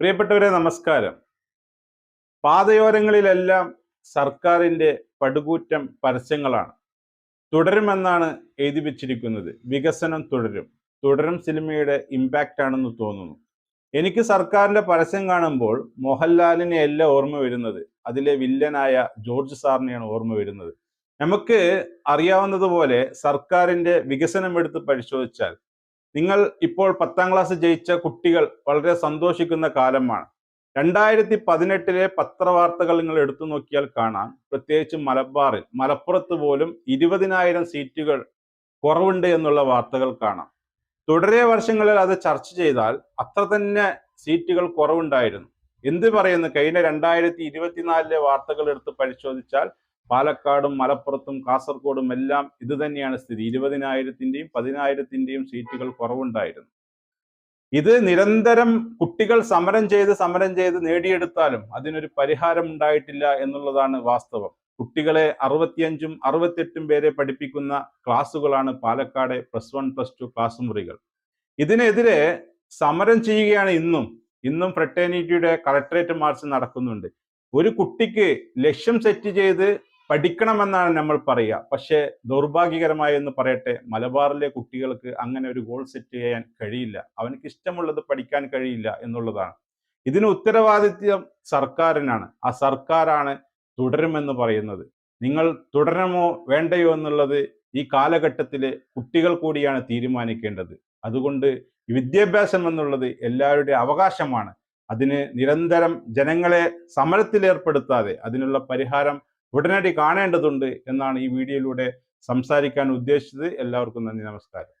പ്രിയപ്പെട്ടവരെ നമസ്കാരം. പാതയോരങ്ങളിലെല്ലാം സർക്കാരിന്റെ പടുകൂറ്റം പരസ്യങ്ങളാണ്. തുടരുമെന്നാണ് എഴുതി വച്ചിരിക്കുന്നത്. വികസനം തുടരും. തുടരും സിനിമയുടെ ഇമ്പാക്റ്റ് ആണെന്ന് തോന്നുന്നു. എനിക്ക് സർക്കാരിന്റെ പരസ്യം കാണുമ്പോൾ മോഹൻലാലിനെ അല്ല ഓർമ്മ വരുന്നത്? അതിലെ വില്ലനായ ജോർജ് സാറിനെയാണ് ഓർമ്മ വരുന്നത്. നമുക്ക് അറിയാവുന്നതുപോലെ സർക്കാരിന്റെ വികസനം എടുത്ത് പരിശോധിച്ചാൽ നിങ്ങൾ ഇപ്പോൾ പത്താം ക്ലാസ് ജയിച്ച കുട്ടികൾ വളരെ സന്തോഷിക്കുന്ന കാലമാണ്. രണ്ടായിരത്തി പതിനെട്ടിലെ പത്രവാർത്തകൾ നിങ്ങൾ എടുത്തു നോക്കിയാൽ കാണാം. പ്രത്യേകിച്ച് മലബാറിൽ മലപ്പുറത്ത് പോലും ഇരുപതിനായിരം സീറ്റുകൾ കുറവുണ്ട് എന്നുള്ള വാർത്തകൾ കാണാം. തുടരെ വർഷങ്ങളിൽ അത് ചർച്ച ചെയ്താൽ അത്ര തന്നെ സീറ്റുകൾ കുറവുണ്ടായിരുന്നു. എന്ത് പറയുന്നു? കഴിഞ്ഞ രണ്ടായിരത്തി ഇരുപത്തിനാലിലെ വാർത്തകൾ എടുത്ത് പരിശോധിച്ചാൽ പാലക്കാടും മലപ്പുറത്തും കാസർഗോഡും എല്ലാം ഇത് തന്നെയാണ് സ്ഥിതി. ഇരുപതിനായിരത്തിന്റെയും പതിനായിരത്തിന്റെയും സീറ്റുകൾ കുറവുണ്ടായിരുന്നു. ഇത് നിരന്തരം കുട്ടികൾ സമരം ചെയ്ത് സമരം ചെയ്ത് നേടിയെടുത്താലും അതിനൊരു പരിഹാരം ഉണ്ടായിട്ടില്ല എന്നുള്ളതാണ് വാസ്തവം. കുട്ടികളെ അറുപത്തിയഞ്ചും അറുപത്തെട്ടും പേരെ പഠിപ്പിക്കുന്ന ക്ലാസ്സുകളാണ് Palakkad plus one plus two class മുറികൾ. ഇതിനെതിരെ സമരം ചെയ്യുകയാണ് ഇന്നും. ഇന്നും ഫ്രട്ടേണിറ്റിയുടെ കളക്ടറേറ്റ് മാർച്ച് നടക്കുന്നുണ്ട്. ഒരു കുട്ടിക്ക് ലക്ഷ്യം സെറ്റ് ചെയ്ത് പഠിക്കണമെന്നാണ് നമ്മൾ പറയുക. പക്ഷേ ദൗർഭാഗ്യകരമായി എന്ന് പറയട്ടെ മലബാറിലെ കുട്ടികൾക്ക് അങ്ങനെ ഒരു ഗോൾ സെറ്റ് ചെയ്യാൻ കഴിയില്ല. അവനക്ക് ഇഷ്ടമുള്ളത് പഠിക്കാൻ കഴിയില്ല എന്നുള്ളതാണ്. ഇതിന് ഉത്തരവാദിത്വം സർക്കാരിനാണ്. ആ സർക്കാരാണ് തുടരുമെന്ന് പറയുന്നത്. നിങ്ങൾ തുടരണമോ വേണ്ടയോ എന്നുള്ളത് ഈ കാലഘട്ടത്തിലെ കുട്ടികൾ കൂടിയാണ് തീരുമാനിക്കേണ്ടത്. അതുകൊണ്ട് വിദ്യാഭ്യാസം എന്നുള്ളത് എല്ലാവരുടെയും അവകാശമാണ്. അതിന് നിരന്തരം ജനങ്ങളെ സമരത്തിലേർപ്പെടുത്താതെ അതിനുള്ള പരിഹാരം ഉടനടി കാണേണ്ടതുണ്ട് എന്നാണ് ഈ വീഡിയോയിലൂടെ സംസാരിക്കാൻ ഉദ്ദേശിച്ചത്. എല്ലാവർക്കും നന്ദി നമസ്കാരം.